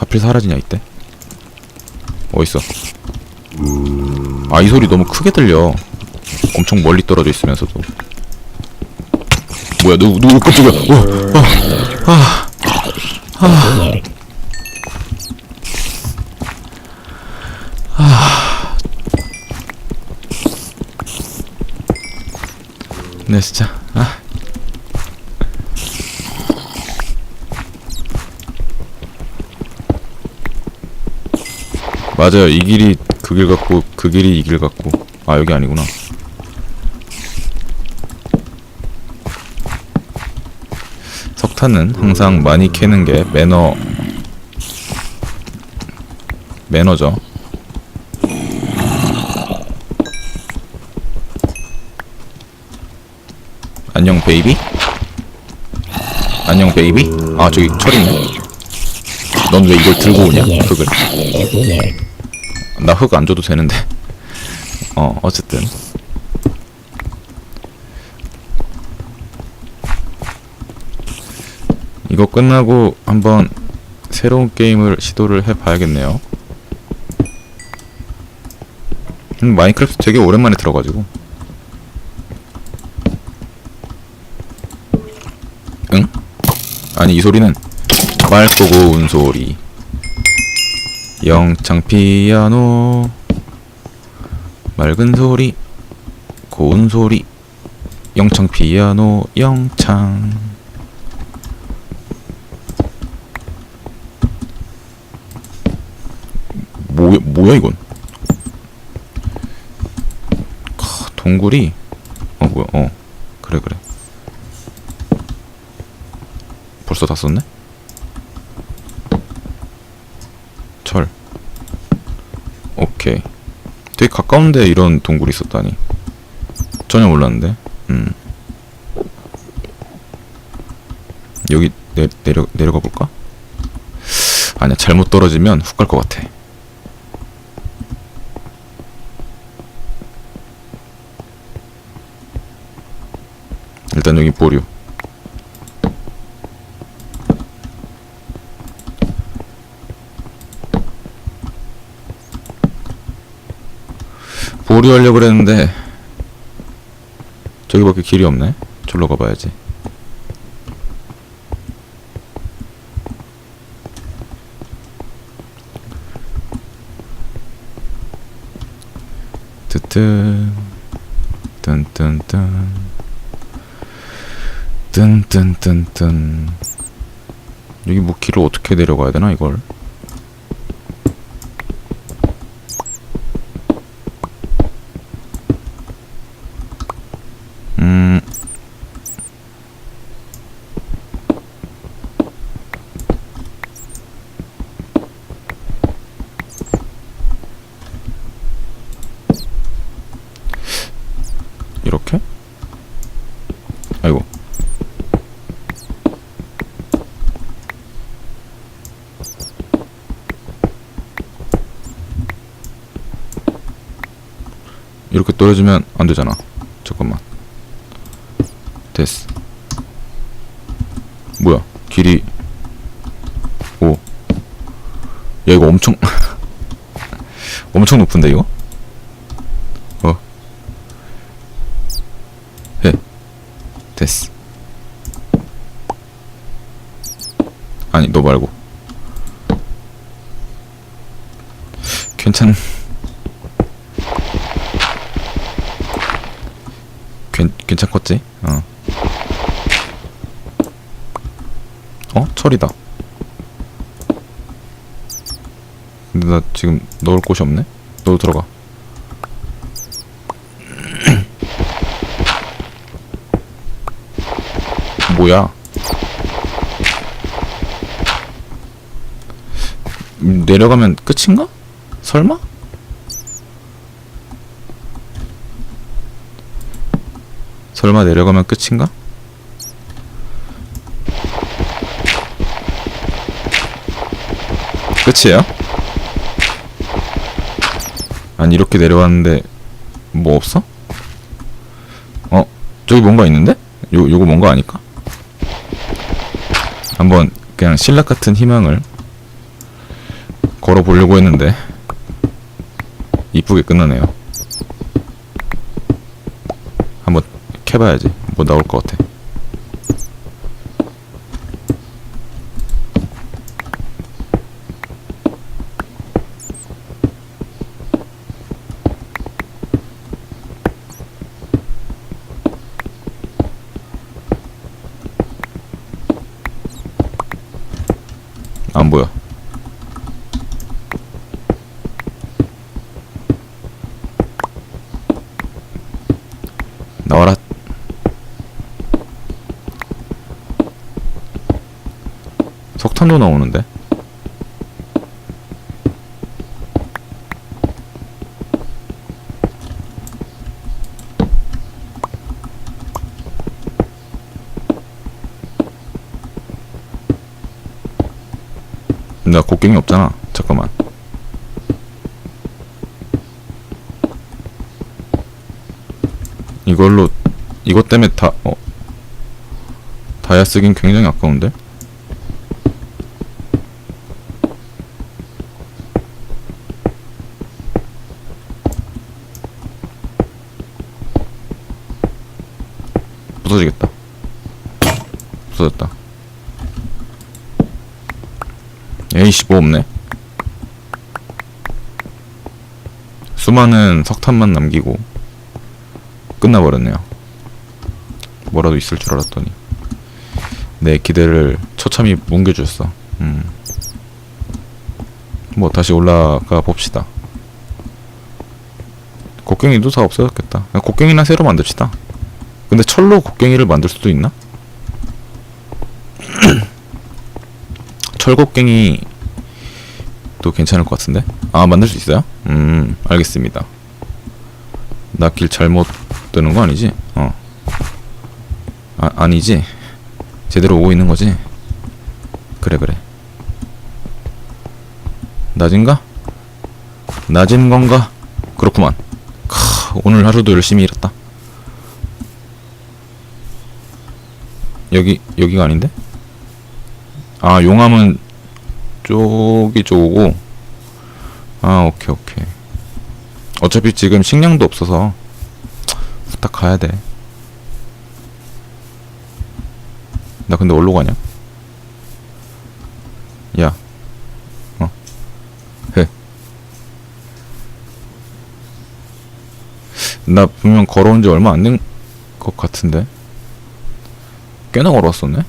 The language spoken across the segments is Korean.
하필 사라지냐 이때? 어딨어? 아 이 소리 너무 크게 들려. 엄청 멀리 떨어져 있으면서도. 뭐야 누구 누구 깜짝이야 어, 아, 아, 아. 네 진짜. 아. 맞아요. 이 길이 그 길 같고 그 길이 이 길 같고. 아 여기 아니구나. 석탄은 항상 많이 캐는 게 매너 매너죠. 안녕 베이비? 안녕 베이비? 아 저기 철이네. 넌 왜 이걸 들고 오냐? 흙을 나 흙 안 줘도 되는데. 어 어쨌든. 이거 끝나고 한번 새로운 게임을 시도를 해봐야겠네요. 음, 마인크래프트 되게 오랜만에 들어가지고. 응? 아니 이 소리는 맑고 고운 소리 영창 피아노. 맑은 소리 고운 소리. 영창 피아노 영창. 뭐, 뭐야 이건? 카, 동굴이 어 뭐야 어. 그래 그래. 벌써 다 썼네 철 오케이 되게 가까운데 이런 동굴이 있었다니. 전혀 몰랐는데. 음. 여기 내, 내려 내려가 볼까? 아니야 잘못 떨어지면 훅 갈 것 같아. 일단 여기 보류 보류하려고 그랬는데 저기밖에 길이 없네. 절로 가봐야지. 뜨뜬 뜬뜬뜬 뜬뜬뜬뜬 여기 뭐 길을 어떻게 내려가야 되나 이걸 음 이렇게? 아이고 이렇게 떨어지면 안 되잖아. 잠깐만. 됐어. 뭐야? 길이. 오. 야 이거 엄청 엄청 높은데 이거? 어. 해. 됐어. 아니 너 말고. 괜찮 괜, 괜찮겠지? 어. 어? 철이다. 근데 나 지금 넣을 곳이 없네? 너 들어가. 뭐야? 음, 내려가면 끝인가? 설마? 설마 내려가면 끝인가? 끝이에요? 아니 이렇게 내려왔는데 뭐 없어? 어? 저기 뭔가 있는데? 요, 요거 뭔가 아닐까? 한번 그냥 신락 같은 희망을 걸어 보려고 했는데 이쁘게 끝나네요. 한번 캐봐야지. 뭐 나올 것 같아. 안 보여. 나와라. 석탄도 나오는데? 나 곡괭이 없잖아. 잠깐만. 이걸로 이것 때문에 다 어. 다이아 쓰긴 굉장히 아까운데. 부서지겠다. 부서졌다. 에이씨 뭐 없네. 수많은 석탄만 남기고 끝나버렸네요. 뭐라도 있을 줄 알았더니 내 기대를 처참히 뭉개줬어. 음. 뭐 다시 올라가 봅시다. 곡괭이도 다 없어졌겠다. 곡괭이나 새로 만듭시다. 근데 철로 곡괭이를 만들 수도 있나? 철곡갱이 또 괜찮을 것 같은데? 아 만들 수 있어요? 음 알겠습니다 나 길 잘못 뜨는 거 아니지? 어 아, 아니지? 제대로 오고 있는 거지? 그래 그래 낮인가? 낮은 건가? 그렇구만 크, 오늘 하루도 열심히 일했다 여기 여기가 아닌데? 아 용암은 쪽이 쪽이고 아 오케이 오케이 어차피 지금 식량도 없어서 후딱 가야 돼 나 근데 어디로 가냐 야 어? 해. 나 분명 걸어온 지 얼마 안 된 것 같은데 꽤나 걸어왔었네.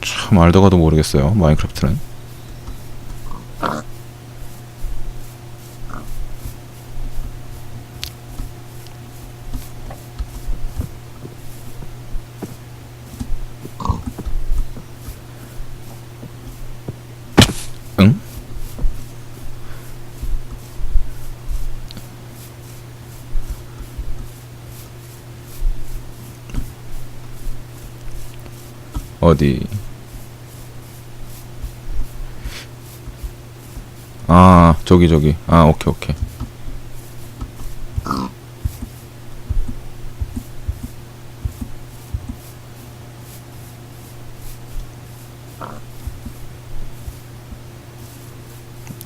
참 알다가도 모르겠어요 마인크래프트는 응? 어디 아 저기 저기 아 오케이 오케이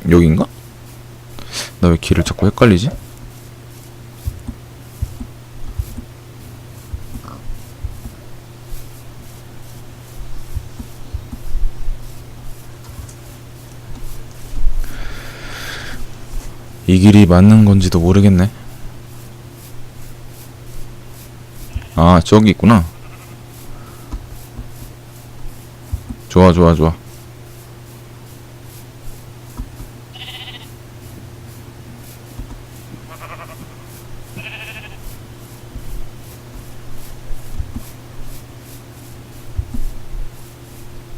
여긴가? 나 왜 길을 자꾸 헷갈리지? 이 길이 맞는 건지도 모르겠네. 아, 저기 있구나. 좋아, 좋아, 좋아.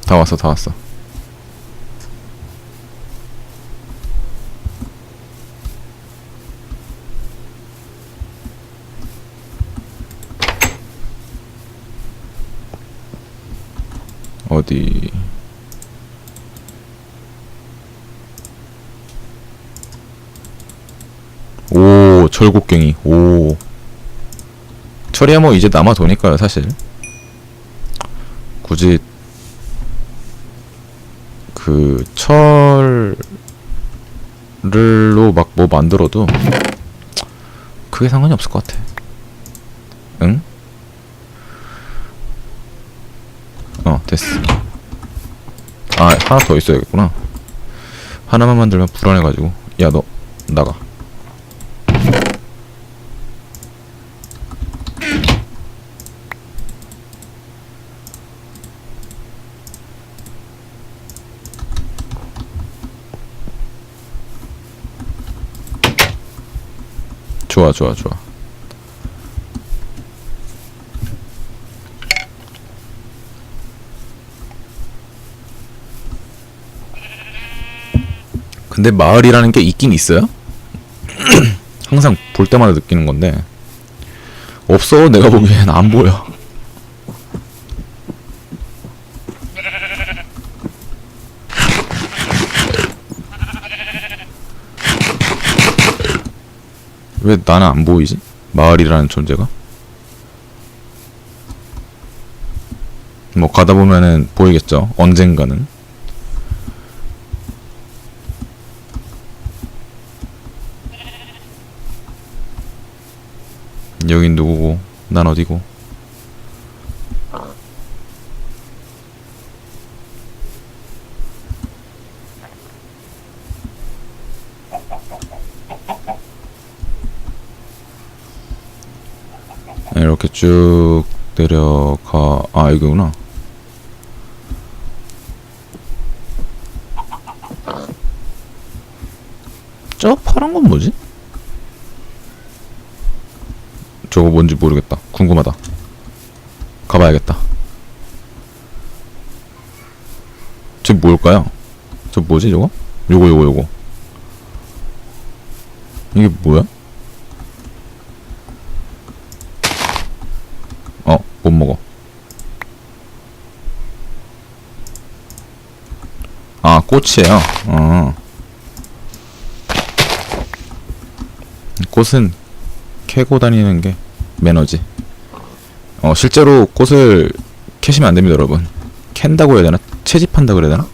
다 왔어, 다 왔어. 어디 오 철곡갱이 오 철이야 뭐 이제 남아 도니까요 사실 굳이 그철 마을로 막 뭐 만들어도 크게 상관이 없을 것 같아. 응? 어, 됐어. 아, 하나 더 있어야겠구나. 하나만 만들면 불안해가지고. 야, 너, 나가. 좋아, 좋아, 좋아. 근데 마을이라는 게 있긴 있어요? 항상 볼 때마다 느끼는 건데 없어 내가 보기엔 안 보여 왜 나는 안 보이지? 마을이라는 존재가? 뭐 가다 보면은 보이겠죠 언젠가는 여긴 누구고? 난 어디고? 이렇게 쭉 내려가 아 여기구나. 저 파란 건 뭐지? 저거 뭔지 모르겠다. 궁금하다. 가봐야겠다. 저 뭘까요? 저 뭐지 저거? 요거 요거 요거. 이게 뭐야? 어, 못 먹어. 아, 꽃이에요. 어. 꽃은 캐고 다니는 게 매너지. 어, 실제로 꽃을 캐시면 안 됩니다, 여러분. 캔다고 해야 되나? 채집한다 그래야 되나?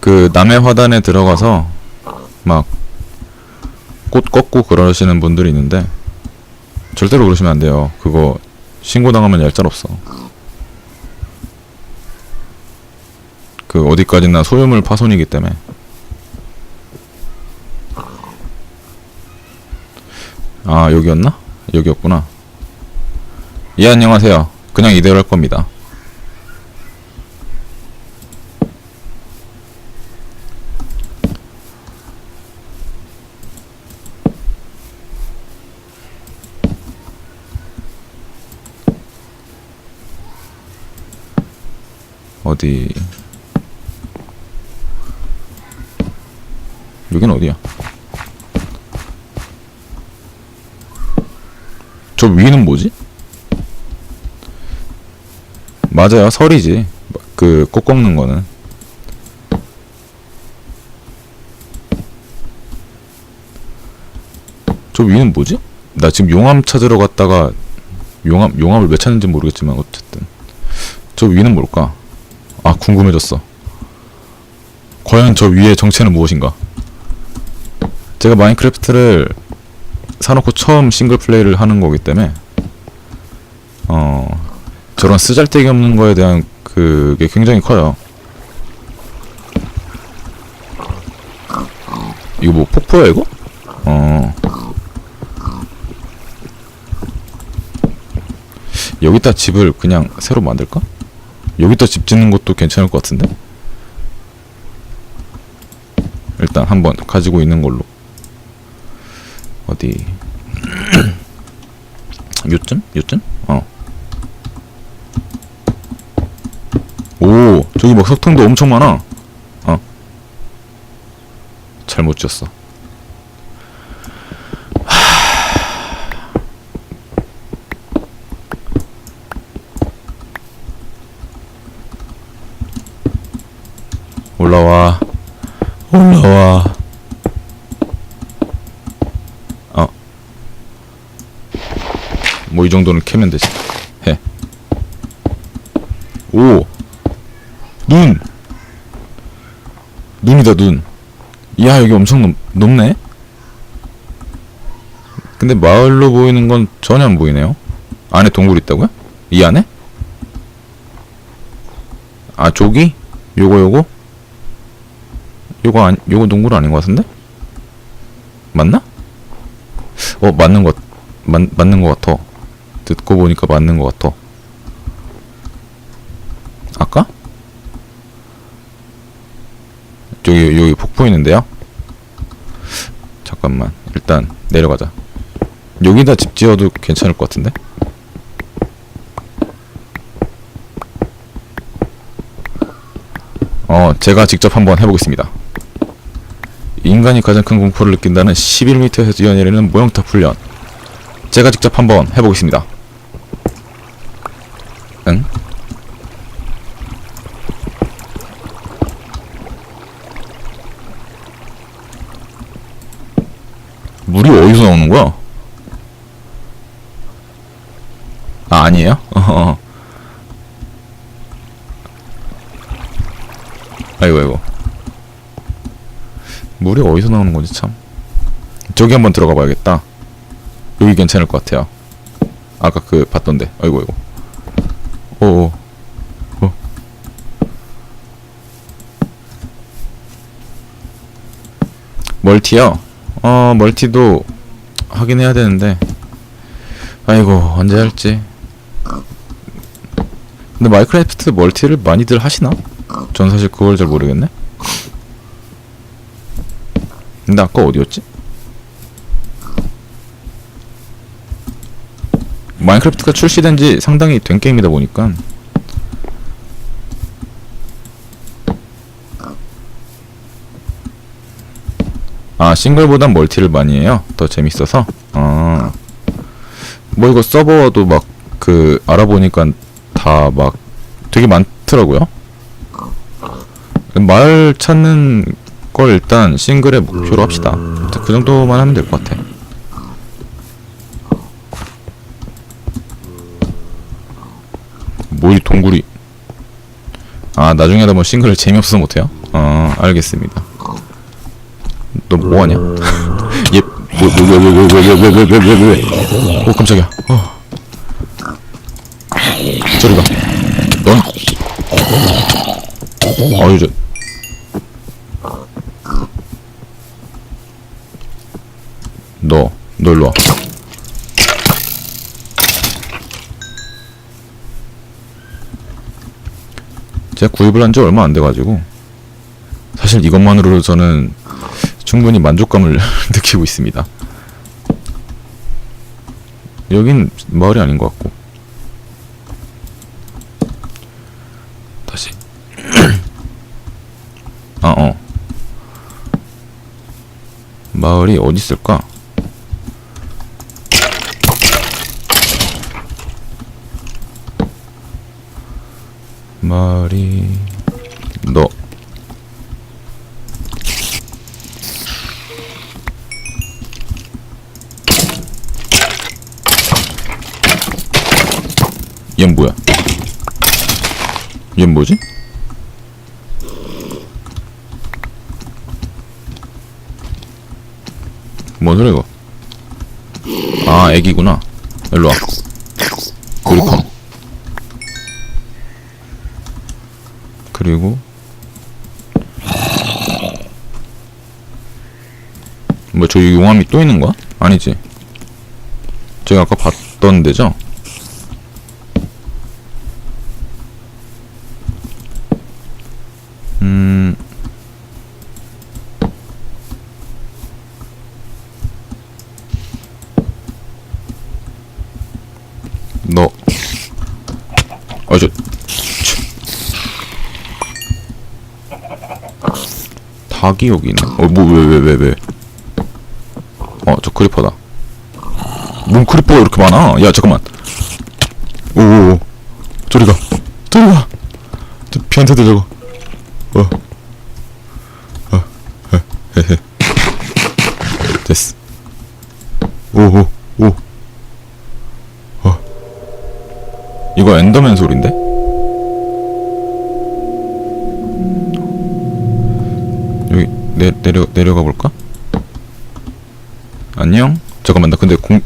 그 남해 화단에 들어가서 막 꽃 꺾고 그러시는 분들이 있는데 절대로 그러시면 안 돼요. 그거 신고 당하면 얄짤 없어. 그 어디까지나 소유물 파손이기 때문에. 아 여기였나? 여기였구나. 예 안녕하세요. 그냥 이대로 할 겁니다. 어디 여긴 어디야? 저 위는 뭐지? 맞아요, 설이지. 그, 꽃 꺾는 거는. 저 위는 뭐지? 나 지금 용암 찾으러 갔다가 용암, 용암을 왜 찾는지 모르겠지만, 어쨌든. 저 위는 뭘까? 아, 궁금해졌어. 과연 저 위의 정체는 무엇인가? 제가 마인크래프트를 사놓고 처음 싱글 플레이를 하는 거기 때문에 어 저런 쓰잘데기 없는 거에 대한 그게 굉장히 커요. 이거 뭐 폭포야 이거? 어 여기다 집을 그냥 새로 만들까? 여기다 집 짓는 것도 괜찮을 것 같은데? 일단 한번 가지고 있는 걸로 어디 요쯤? 요쯤? 어. 오, 저기 막 석탄도 엄청 많아. 어. 잘못 지었어. 올라와. 올라와. 뭐 이 정도는 캐면 되지. 해. 오. 눈. 눈이다 눈. 이야 여기 엄청 높, 높네. 근데 마을로 보이는 건 전혀 안 보이네요. 안에 동굴 있다고요? 이 안에? 아 저기? 요거 요거? 요거 안 요거 동굴 아닌 것 같은데? 맞나? 어 맞는 것 맞, 맞는 것 같아. 듣고 보니까 맞는 것 같아. 아까? 저기 여기 폭포 있는데요? 잠깐만 일단 내려가자. 여기다 집 지어도 괜찮을 것 같은데? 어, 제가 직접 한번 해보겠습니다. 인간이 가장 큰 공포를 느낀다는 11m에서 뛰어내리는 모형탑 훈련. 제가 직접 한번 해보겠습니다. 응? 물이 어디서 나오는 거야? 아, 아니에요? 어허. 아이고, 아이고. 물이 어디서 나오는 건지 참. 저기 한번 들어가 봐야겠다. 여기 괜찮을 것 같아요. 아까 그 봤던데. 아이고, 아이고. 오오. 어. 멀티요? 어, 멀티도 하긴 해야 되는데. 아이고, 언제 할지. 근데 마이크래프트 멀티를 많이들 하시나? 전 사실 그걸 잘 모르겠네. 근데 아까 어디였지? 마인크래프트가 출시된 지 상당히 된 게임이다 보니까. 아 싱글보단 멀티를 많이 해요? 더 재밌어서? 아 뭐 이거 서버도 막 그 알아보니까 다 막 되게 많더라고요. 마을 찾는 걸 일단 싱글의 목표로 합시다. 그 정도만 하면 될 것 같아 뭐이 동굴이 아 나중에도 뭐 싱글을 재미없어서 못해요? 어 알겠습니다 너 뭐하냐? 얘뭐왜왜왜왜왜왜왜왜왜왜 오 깜짝이야 어. 저리 가넌 어유 저 너, 너 일로 와. 제가 구입을 한 지 얼마 안 돼가지고 사실 이것만으로도 저는 충분히 만족감을 느끼고 있습니다. 여긴 마을이 아닌 것 같고 다시 아 어. 마을이 어디 있을까? 마을이 너 얘는 뭐야? 얘는 뭐지? 뭔 소리야 이거 아 애기구나 일로와 우리컴 그리고 뭐 저기 용암이 또 있는 거야? 아니지 제가 아까 봤던 데죠? 너, 어, 저, 치. 닭이 여기 있네. 어, 뭐, 왜, 왜, 왜, 왜. 어, 저 크리퍼다. 뭔 크리퍼가 이렇게 많아? 야, 잠깐만. 오오오. 저리 가. 저리 가. 저 피한테 들려고. 어. 어, 어, 헤헤. 됐어. 오오, 오. 어. 이거 엔더맨 소리인데? 여기 내 내려 내려가 볼까? 안녕. 잠깐만 나 근데 공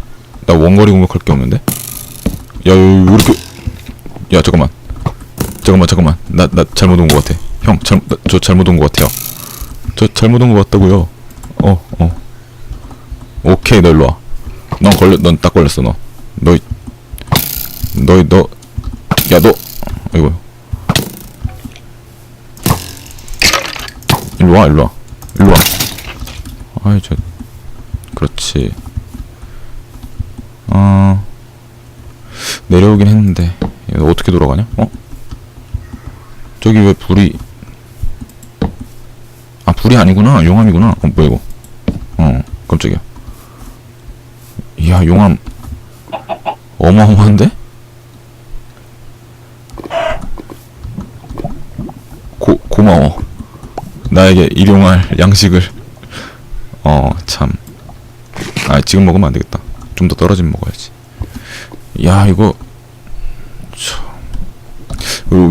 나 원거리 공격할 게 없는데? 야, 왜 이렇게 야, 잠깐만. 잠깐만, 잠깐만. 나 나 잘못 온 것 같아. 형, 잘, 나, 저 잘못 온 것 같아요. 저 잘못 온 것 같다고요. 어, 어. 오케이, 너 일로 와. 넌 걸려, 넌 딱 걸렸어, 너. 너, 이- 너, 너, 야, 너, 이거. 일로 와, 일로 와, 일로 와. 아이, 저, 그렇지. 어, 내려오긴 했는데, 이거 어떻게 돌아가냐? 어? 저기 왜 불이, 아, 불이 아니구나. 용암이구나. 어, 뭐야, 이거. 어, 깜짝이야. 이야, 용암. 어마어마한데? 고, 고마워. 나에게 일용할 양식을. 어, 참. 아, 지금 먹으면 안 되겠다. 좀 더 떨어지면 먹어야지. 야, 이거. 참.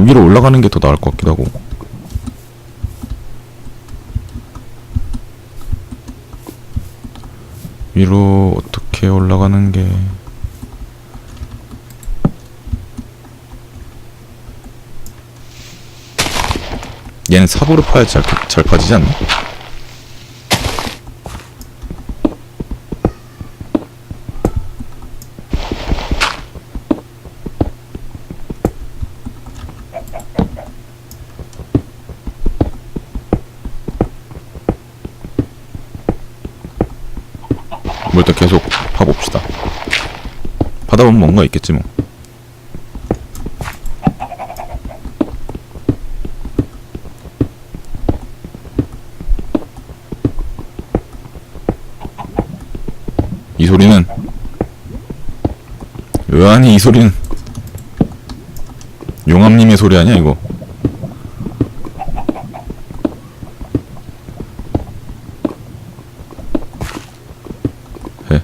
위로 올라가는 게 더 나을 것 같기도 하고. 위로 어떻게 올라가는 게. 얘는 삽으로 파야 잘, 파- 잘 파지지 않나? 뭐 일단 계속 파봅시다. 파다 보면 뭔가 있겠지 뭐. 이 소리는 왜 아니? 이 소리는 용암님의 소리 아니야 이거 해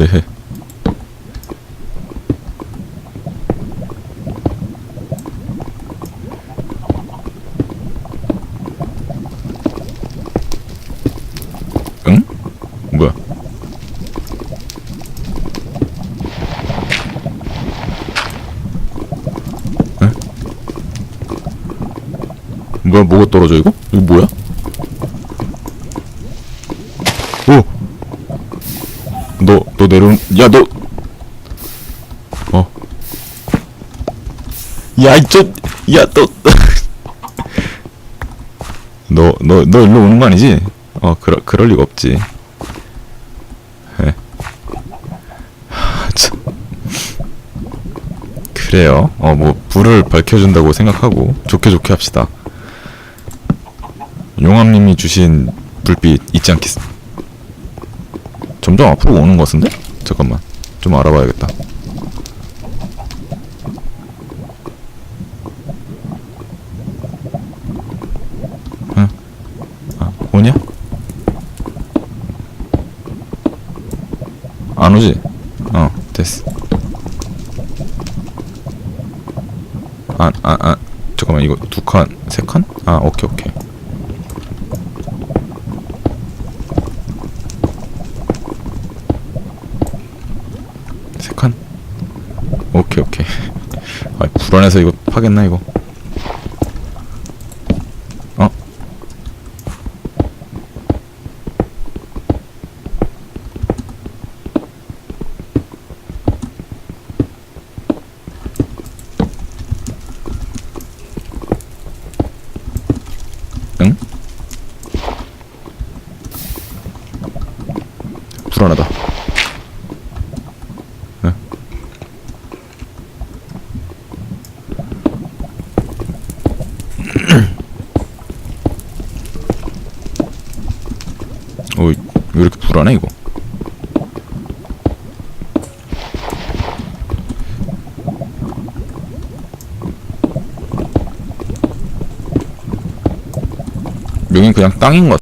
헤헤 응? 뭐야 에? 뭐야 뭐가 떨어져 이거? 이거 뭐야? 오! 너, 너 내려온, 야, 너! 어. 야, 이 저, 야, 너! 너, 너, 너 일로 오는 거 아니지? 어, 그럴, 그럴 리가 없지. 참. 그래요. 어, 뭐, 불을 밝혀준다고 생각하고, 좋게 좋게 합시다. 용암님이 주신 불빛 잊지 않겠, 점점 앞으로 오는 것 같은데? 잠깐만. 좀 알아봐야겠다. 응? 아, 오냐? 안 오지? 어, 됐어. 아, 아, 아, 잠깐만, 이거 두 칸, 세 칸? 아, 오케이, 오케이. 세 칸? 오케이, 오케이. 아, 불안해서 이거 파겠나, 이거? 어? 응? 불안하다. 응? 어, 왜 이렇게 불안해 이거? 여긴 그냥 땅인 것